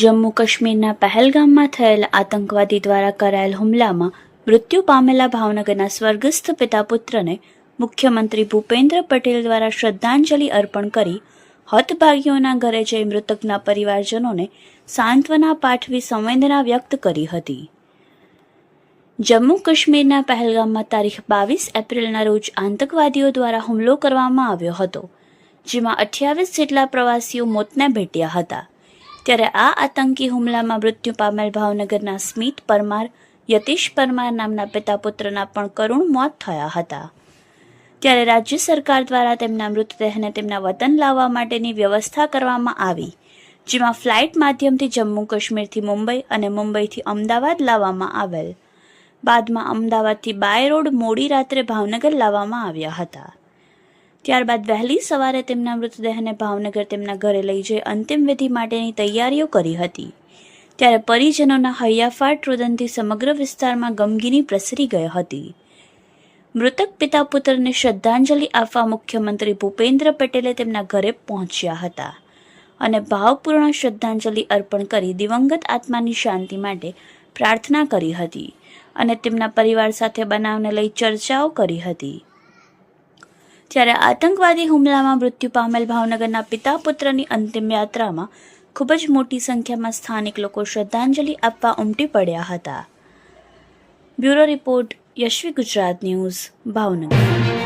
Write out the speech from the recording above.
જમ્મુ કાશ્મીરના પહેલગામમાં થયેલ આતંકવાદી દ્વારા કરાયેલ હુમલામાં મૃત્યુ પામેલા ભાવનગરના સ્વર્ગસ્થ પિતા પુત્રને મુખ્યમંત્રી ભૂપેન્દ્ર પટેલ દ્વારા શ્રદ્ધાંજલિ અર્પણ કરી હતભાગીઓના ઘરે જઈ મૃતકના પરિવારજનોને સાંત્વના પાઠવી સંવેદના વ્યક્ત કરી હતી. જમ્મુ કાશ્મીરના પહેલગામમાં તારીખ બાવીસ એપ્રિલના રોજ આતંકવાદીઓ દ્વારા હુમલો કરવામાં આવ્યો હતો, જેમાં અઠ્યાવીસ જેટલા પ્રવાસીઓ મોતને ભેટ્યા હતા. ત્યારે આ આતંકી હુમલામાં મૃત્યુ પામેલ ભાવનગરના સ્મિત પરમાર, યતીશ પરમાર નામના પિતા પુત્રના પણ કરુણ મોત થયા હતા. ત્યારે રાજ્ય સરકાર દ્વારા તેમના મૃતદેહને તેમના વતન લાવવા માટેની વ્યવસ્થા કરવામાં આવી, જેમાં ફ્લાઇટ માધ્યમથી જમ્મુ કાશ્મીરથી મુંબઈ અને મુંબઈથી અમદાવાદ લાવવામાં આવેલ. બાદમાં અમદાવાદથી બાય રોડ મોડી રાત્રે ભાવનગર લાવવામાં આવ્યા હતા. ત્યારબાદ વહેલી સવારે તેમના મૃતદેહને ભાવનગર તેમના ઘરે લઈ જઈ અંતિમ વિધિ માટેની તૈયારીઓ કરી હતી. ત્યારે પરિજનોના હૈયાફાટ રુદનથી સમગ્ર વિસ્તારમાં ગમગીની પ્રસરી ગઈ હતી. મૃતક પિતા પુત્રને શ્રદ્ધાંજલિ આપવા મુખ્યમંત્રી ભૂપેન્દ્ર પટેલે તેમના ઘરે પહોંચ્યા હતા અને ભાવપૂર્ણ શ્રદ્ધાંજલિ અર્પણ કરી દિવંગત આત્માની શાંતિ માટે પ્રાર્થના કરી હતી અને તેમના પરિવાર સાથે બનાવને લઈ ચર્ચાઓ કરી હતી. ત્યારે આતંકવાદી હુમલામાં મૃત્યુ પામેલ ભાવનગરના પિતા પુત્રની અંતિમ યાત્રામાં ખૂબ જ મોટી સંખ્યામાં સ્થાનિક લોકો શ્રદ્ધાંજલિ આપવા ઉમટી પડ્યા હતા. Bureau report Yashvi Gujarat news, Bhavnagar.